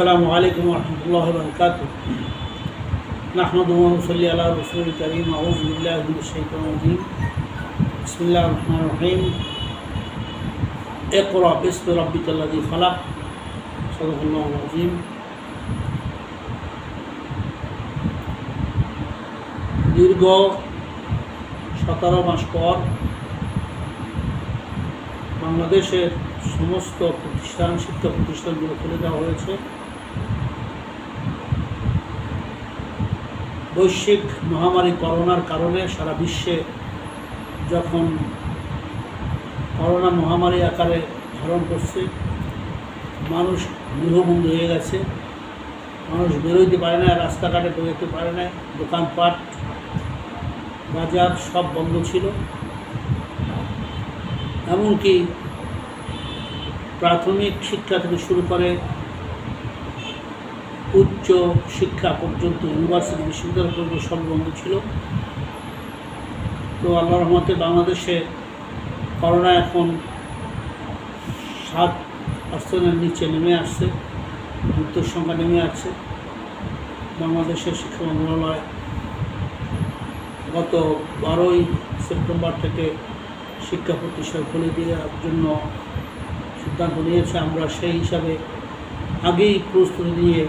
السلام عليكم ورحمة الله وبركاته نحمد ونصلي على رسول الكريم أعوذ بالله من الشيطان الرجيم بسم الله الرحمن الرحيم اقرأ باسم ربك الذي خلق صدق الله العظيم দীর্ঘ সতেরো মাস পর বাংলাদেশের সমস্ত প্রতিষ্ঠান শিক্ষা প্রতিষ্ঠানগুলো খুলে দেওয়া হয়েছে বৈশ্বিক মহামারী করোনার কারণে সারা বিশ্বে যখন করোনা মহামারী আকারে ধারণ করছে, মানুষ গৃহবন্ধু হয়ে গেছে। মানুষ বেরোইতে পারে না, রাস্তাঘাটে বেরোতে পারে না, দোকানপাট, বাজার সব বন্ধ ছিল। এমনকি প্রাথমিক শিক্ষা থেকে শুরু করে উচ্চ শিক্ষা পর্যন্ত ইউনিভার্সিটি বিশ্ববিদ্যালয় পর্যন্ত সব বন্ধ ছিল। তো আল্লাহ রহমতে বাংলাদেশে করোনা এখন সাত পার্সেন্টের নিচে নেমে আসছে, মৃত্যুর সংখ্যা নেমে আসছে। বাংলাদেশের শিক্ষা মন্ত্রণালয় গত বারোই সেপ্টেম্বর থেকে শিক্ষা প্রতিষ্ঠান খুলে দেওয়ার জন্য সিদ্ধান্ত নিয়েছে। আমরা সেই হিসাবে আগেই প্রস্তুতি নিয়ে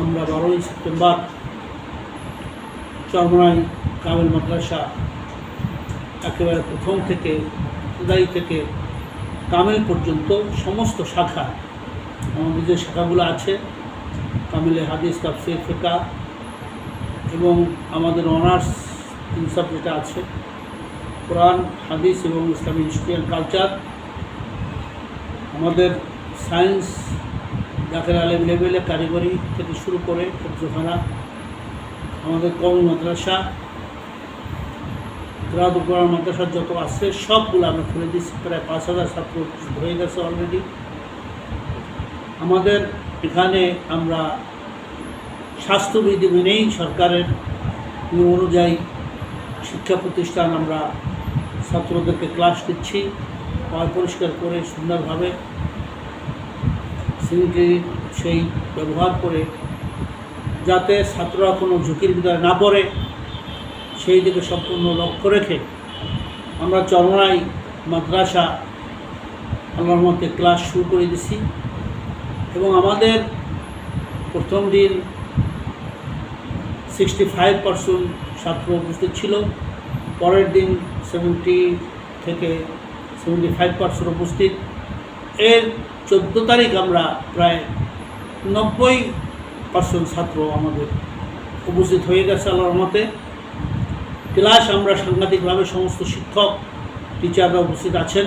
আমরা বারোই সেপ্টেম্বর চরমনাই কামেল মাদ্রাসা, একেবারে প্রথম থেকে, উদাই থেকে কামেল পর্যন্ত সমস্ত শাখা, আমাদের যে শাখাগুলো আছে, কামেলে হাদিস, তাফসির ফেকা এবং আমাদের অনার্স ইনসাফ যেটা আছে, কোরআন, হাদিস এবং ইসলামী হিস্ট্রি কালচার আমাদের সায়েন্স জাকের আলেম লেভেলে কারিগরি থেকে শুরু করে ফজখানা আমাদের কমি মাদ্রাসা গ্রাদ কোরআন মাদ্রাসার যত আছে, সবগুলো আমরা খুলে দিচ্ছি প্রায় পাঁচ হাজার ছাত্র হয়ে গেছে অলরেডি আমাদের এখানে আমরা স্বাস্থ্যবিধি মেনেই সরকারের অনুযায়ী শিক্ষা প্রতিষ্ঠান আমরা ছাত্রদেরকে ক্লাস দিচ্ছি। পরিষ্কার করে সুন্দরভাবে স্যানিটারি সেই ব্যবহার করে যাতে ছাত্ররা কোনো ঝুঁকির ভিতরে না পড়ে, সেই দিকে সম্পূর্ণ লক্ষ্য রেখে আমরা চরমাই মাদ্রাসা আল্লাহর মধ্যে ক্লাস শুরু করে দিছি। এবং আমাদের প্রথম দিন সিক্সটি ফাইভ পার্সেন্ট ছাত্র উপস্থিত ছিল, পরের দিন সেভেন্টি থেকে সেভেন্টি ফাইভ পার্সেন্ট উপস্থিত। এর চোদ্দ তারিখ আমরা প্রায় নব্বই পার্সেন্ট ছাত্র আমাদের উপস্থিত হয়ে গেছে আল্লাহর মতে ক্লাস আমরা সাংঘাতিকভাবে সমস্ত শিক্ষক, টিচাররা উপস্থিত আছেন।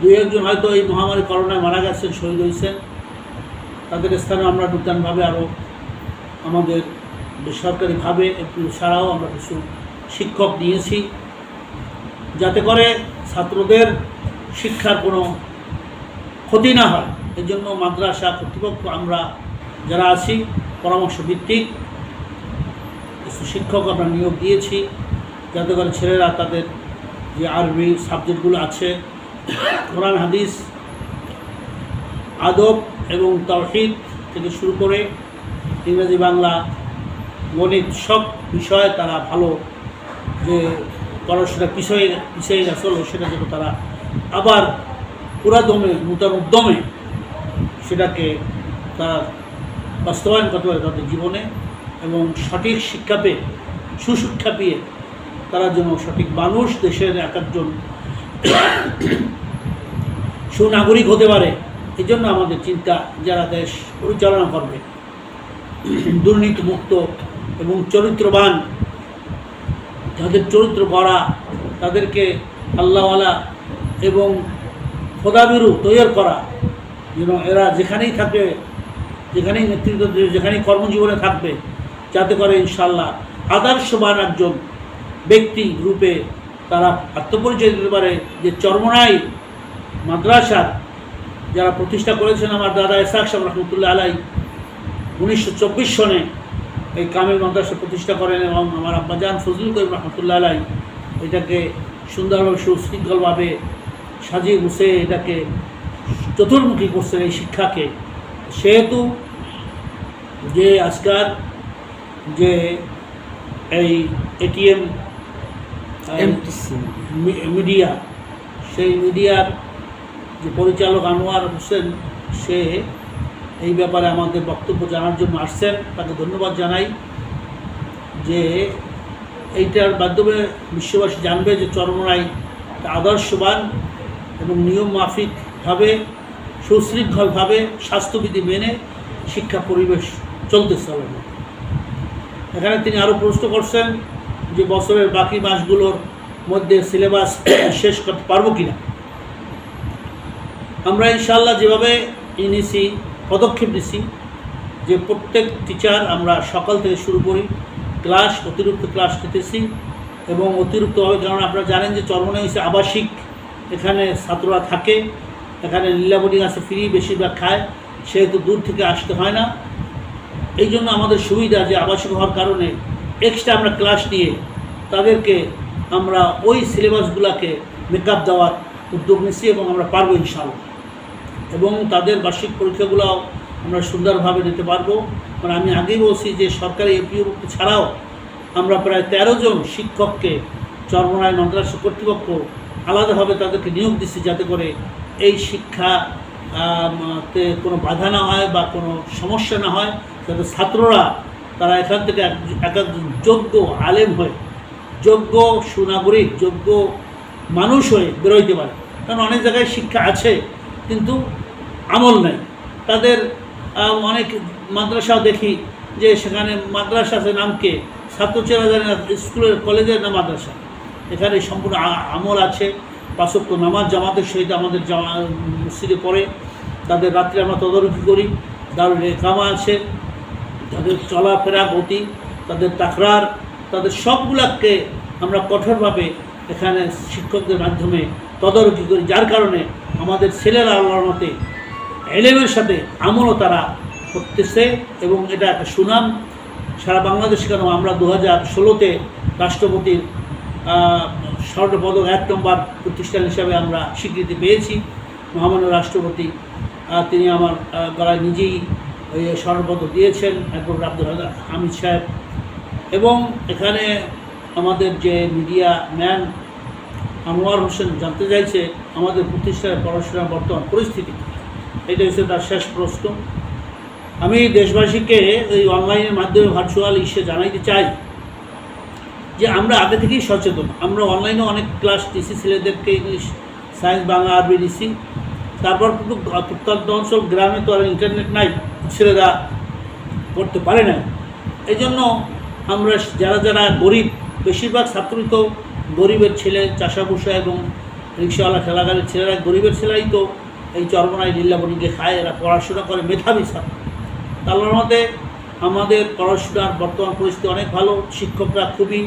দুই একজন হয়তো এই মহামারী করোনায় মারা গেছেন, শহীদ হয়েছেন। তাদের স্থানে আমরা নূতনভাবে আরও আমাদের বেসরকারিভাবে একটু ছাড়াও আমরা কিছু শিক্ষক নিয়েছি। যাতে করে ছাত্রদের শিক্ষার কোনো ক্ষতি না হয় এই জন্য মাদ্রাসা কর্তৃপক্ষ আমরা যারা আছি পরামর্শ ভিত্তিক কিছু শিক্ষক আমরা নিয়োগ দিয়েছি, যাতে করে ছেলেরা তাদের যে আরবি সাবজেক্টগুলো আছে, কোরআন, হাদিস, আদব এবং তৌহিদ থেকে শুরু করে ইংরেজি, বাংলা, গণিত সব বিষয়ে তারা ভালো যে পড়াশোনা পিছিয়ে পিছিয়ে গেছিল সেটা যেন তারা আবার পুরা দমে নূতন উদ্যমে সেটাকে তারা বাস্তবায়ন করতে পারে তাদের জীবনে এবং সঠিক শিক্ষা পেয়ে, সুশিক্ষা পেয়ে তারা যেন সঠিক মানুষ, দেশের এক একজন সুনাগরিক হতে পারে। এই জন্য আমাদের চিন্তা, যারা দেশ পরিচালনা করবে, দুর্নীতিমুক্ত এবং চরিত্রবান, যাদের চরিত্র গড়া, তাদেরকে আল্লাহওয়ালা এবং খোদাবিরু তৈরি করা। যেন এরা যেখানেই থাকবে যেখানেই নেতৃত্ব দেবে, যেখানেই কর্মজীবনে থাকবে যাতে করে ইনশাল্লাহ আদর্শবান একজন ব্যক্তি গ্রুপে তারা আত্মপরিচয় দিতে পারে। যে চর্মনাই মাদ্রাসার যারা প্রতিষ্ঠা করেছেন আমার দাদা এসাক সাহেব রহমতুল্লাহ আলাই উনিশশো চব্বিশ সনে এই কামিল মাদ্রাসা প্রতিষ্ঠা করেন এবং আমার আব্বাজান ফজলুল করিম রহমতুল্লাহ আলাই এটাকে সুন্দরভাবে সুশৃঙ্খলভাবে সাজিয়ে গুছিয়ে এটাকে চতুর্মুখী করছেন এই শিক্ষাকে। সেহেতু যে আজকাল যে এই এটিএম মিডিয়া সেই মিডিয়ার যে পরিচালক আনোয়ার হোসেন সে এই ব্যাপারে আমাদের বক্তব্য জানার জন্য আসছেন। তাকে ধন্যবাদ জানাই যে এইটার মাধ্যমে বিশ্ববাসী জানবে যে চরমরাই আদর্শবান এবং নিয়ম মাফিকভাবে সুশৃঙ্খলভাবে স্বাস্থ্যবিধি মেনে শিক্ষা পরিবেশ আমাদের মধ্যে। এখানে তিনি আরও প্রশ্ন করছেন যে বছরের বাকি মাসগুলোর মধ্যে সিলেবাস শেষ করতে পারব কিনা আমরা ইনশাল্লাহ যেভাবে নিছি পদক্ষেপ নিছি, যে প্রত্যেক টিচার আমরা সকাল থেকে শুরু করি, ক্লাস, অতিরিক্ত ক্লাস নিতেছি এবং অতিরিক্তভাবে কারণ আপনারা জানেন যে চরমনে হয়েছে আবাসিক এখানে ছাত্ররা থাকে, এখানে বোর্ডিং আছে ফ্রি বেশিরভাগ খায়, সেহেতু দূর থেকে আসতে হয় না। এই জন্য আমাদের সুবিধা যে আবাসিক হওয়ার কারণে এক্সট্রা আমরা ক্লাস নিয়ে তাদেরকে আমরা ওই সিলেবাসগুলোকে মেকআপ দেওয়ার উদ্যোগ নিচ্ছি এবং আমরা পারব ইনশাল্লাহ এবং তাদের বার্ষিক পরীক্ষাগুলোও আমরা সুন্দরভাবে নিতে পারব। কারণ আমি আগেই বলছি যে সরকারি এপিওভুক্ত ছাড়াও আমরা প্রায় তেরো জন শিক্ষককে চর্মনায় মাদ্রাসা কর্তৃপক্ষ আলাদাভাবে তাদেরকে নিয়োগ দিচ্ছি যাতে করে এই শিক্ষা তে কোনো বাধা না হয় বা কোনো সমস্যা না হয়, যাতে ছাত্ররা তারা এখান থেকে এক যোগ্য আলেম হয়ে, যোগ্য সুনাগরিক, যোগ্য মানুষ হয়ে বেরোইতে পারে। কারণ অনেক জায়গায় শিক্ষা আছে, কিন্তু আমল নেই। তাদের অনেক মাদ্রাসাও দেখি যে সেখানে মাদ্রাসা আছে নামকে ছাত্র চেনা জানে না, স্কুলের, কলেজের না মাদ্রাসা। এখানে সম্পূর্ণ আমল আছে। পাঁচক্য নামাজ জামাতের সহিত আমাদের জামা মসজিদে পড়ে। তাদের রাত্রে আমরা তদারকি করি। দারুল একামা আছে। তাদের চলাফেরা, গতি, তাদের তাকরার, তাদের সবগুলাকে আমরা কঠোরভাবে এখানে শিক্ষকদের মাধ্যমে তদারকি করি। যার কারণে আমাদের ছেলেরা আল্লাহর মতে এলেমের সাথে আমলও তারা করতেছে এবং এটা একটা সুনাম। সারা বাংলাদেশ কেন আমরা দু হাজার ষোলোতে রাষ্ট্রপতির স্বর্ণপদক এক নম্বর প্রতিষ্ঠান হিসাবে আমরা স্বীকৃতি পেয়েছি। মহামান্য রাষ্ট্রপতি তিনি আমার গলায় নিজেই স্বর্ণপদক দিয়েছেন, একবার আব্দুল হামিদ সাহেব। এবং এখানে আমাদের যে মিডিয়া ম্যান আনোয়ার হোসেন জানতে চাইছে, আমাদের প্রতিষ্ঠানের পড়াশোনার বর্তমান পরিস্থিতি। এটা হচ্ছে তার শেষ প্রশ্ন। আমি দেশবাসীকে এই অনলাইনের মাধ্যমে ভার্চুয়াল ইসে জানাইতে চাই যে আমরা আগে থেকেই সচেতন। আমরা অনলাইনে অনেক ক্লাস দিছি ছেলেদেরকে ইংলিশ সায়েন্স বাংলা, আরবি দিছি। তারপর কিন্তু প্রত্যন্ত অঞ্চল, গ্রামে তো আর ইন্টারনেট নাই, ছেলেরা পড়তে পারে না এই জন্য আমরা যারা যারা গরিব, বেশিরভাগ ছাত্রই তো গরিবের ছেলে চাষাভুষা এবং রিক্সাওয়ালা, ঠেলাগাড়ির ছেলেরা গরিবের ছেলেরাই তো এই চরমনায় লীলাবণীকে খায়, এরা পড়াশোনা করে, মেধাবী ছাত্র। তার মধ্যে আমাদের পড়াশোনার বর্তমান পরিস্থিতি অনেক ভালো, শিক্ষকরা খুবই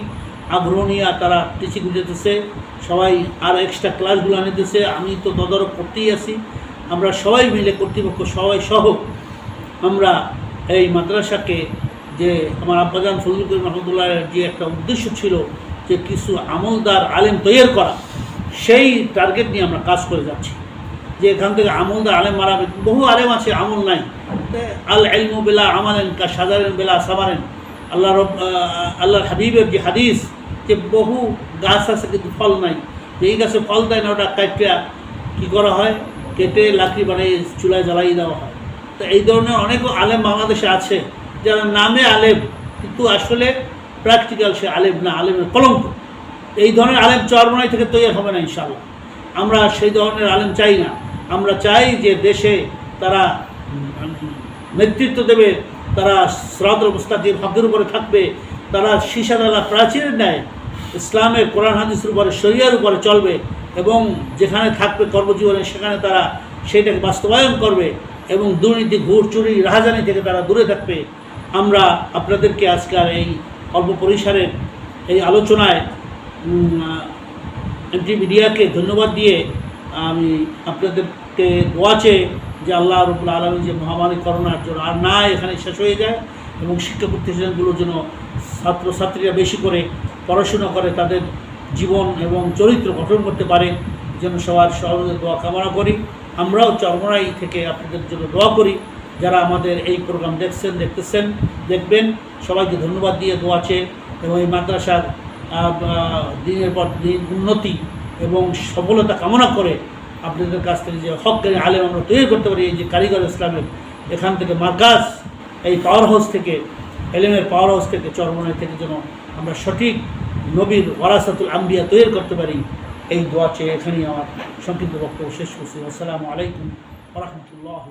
আগ্রহ নিয়ে তারা টিচিং দিতেছে সবাই আর এক্সট্রা ক্লাসগুলো নিতেছে আমি তো তদারক করতেই আছি। আমরা সবাই মিলে কর্তৃপক্ষ, সবাই সহ আমরা এই মাদ্রাসাকে যে আমার আব্বাজান ফজলুল করিম যে একটা উদ্দেশ্য ছিল যে কিছু আমলদার আলেম তৈরি করা, সেই টার্গেট নিয়ে আমরা কাজ করে যাচ্ছি। যে এখান থেকে আমলদার আলেম মারা বহু আলেম আছে, আমল নাই। আল এলমু বেলা আমালেন কা সাজারেন বেলা সামারেন। আল্লাহ রব আল্লাহর হাবিবের যে হাদিস যে বহু গাছ আছে কিন্তু ফল নাই। এই গাছে ফল দেয় না, ওটা কাটিয়া কী করা হয়? কেটে লাকড়ি বানিয়ে চুলায় জ্বালাই দেওয়া হয়। তো এই ধরনের অনেক আলেম বাংলাদেশে আছে, যারা নামে আলেম, কিন্তু আসলে প্র্যাকটিক্যাল সে আলেম না, আলেমের কলঙ্ক। এই ধরনের আলেম চরমনাই থেকে তৈরি হবে না ইনশাল্লাহ আমরা সেই ধরনের আলেম চাই না। আমরা চাই যে দেশে তারা নেতৃত্ব দেবে, তারা অবস্থা দিয়ে ভাগ্যের উপরে থাকবে তারা সীসাদালা প্রাচীরের ন্যায় ইসলামের কোরআন, হাদিসের উপরে শরিয়ার উপরে চলবে এবং যেখানে থাকবে কর্মজীবনে সেখানে তারা সেটাকে বাস্তবায়ন করবে এবং দুর্নীতি ঘুর চুরি, রাহাজানি থেকে তারা দূরে থাকবে। আমরা আপনাদেরকে আজকাল এই অল্প পরিসরের এই আলোচনায় এমটি মিডিয়াকে ধন্যবাদ দিয়ে আমি আপনাদেরকে দোয়া চেয়ে যে আল্লাহ রবুল আলমী যে মহামারী করোনার জন্য আর না এখানে শেষ হয়ে যায় এবং শিক্ষা প্রতিষ্ঠানগুলোর জন্য ছাত্রছাত্রীরা বেশি করে পড়াশুনো করে, তাদের জীবন এবং চরিত্র গঠন করতে পারে। যেন সবার সহজে দোয়া কামনা করি। আমরাও চরমরাই থেকে আপনাদের জন্য দোয়া করি। যারা আমাদের এই প্রোগ্রাম দেখছেন, দেখতেছেন, দেখবেন, সবাইকে ধন্যবাদ দিয়ে দোয়াছে এবং এই মাদ্রাসার দিনের পর দিন উন্নতি এবং সফলতা কামনা করে আপনাদের কাছ থেকে যে হকারী আলেম আমরা তৈরি করতে পারি, এই যে কারিগর ইসলামের এখান থেকে মার্কাজ, এই পাওয়ার হাউস থেকে এলেমের পাওয়ার হাউস থেকে চরমনের থেকে যেন আমরা সঠিক নবীর ওয়ারাসাতুল আম্বিয়া তৈরি করতে পারি, এই দোয়া চেয়ে এখানেই আমার সংক্ষিপ্ত বক্তব্য শেষ করছি। আসসালামু আলাইকুম রহমতুল্লাহ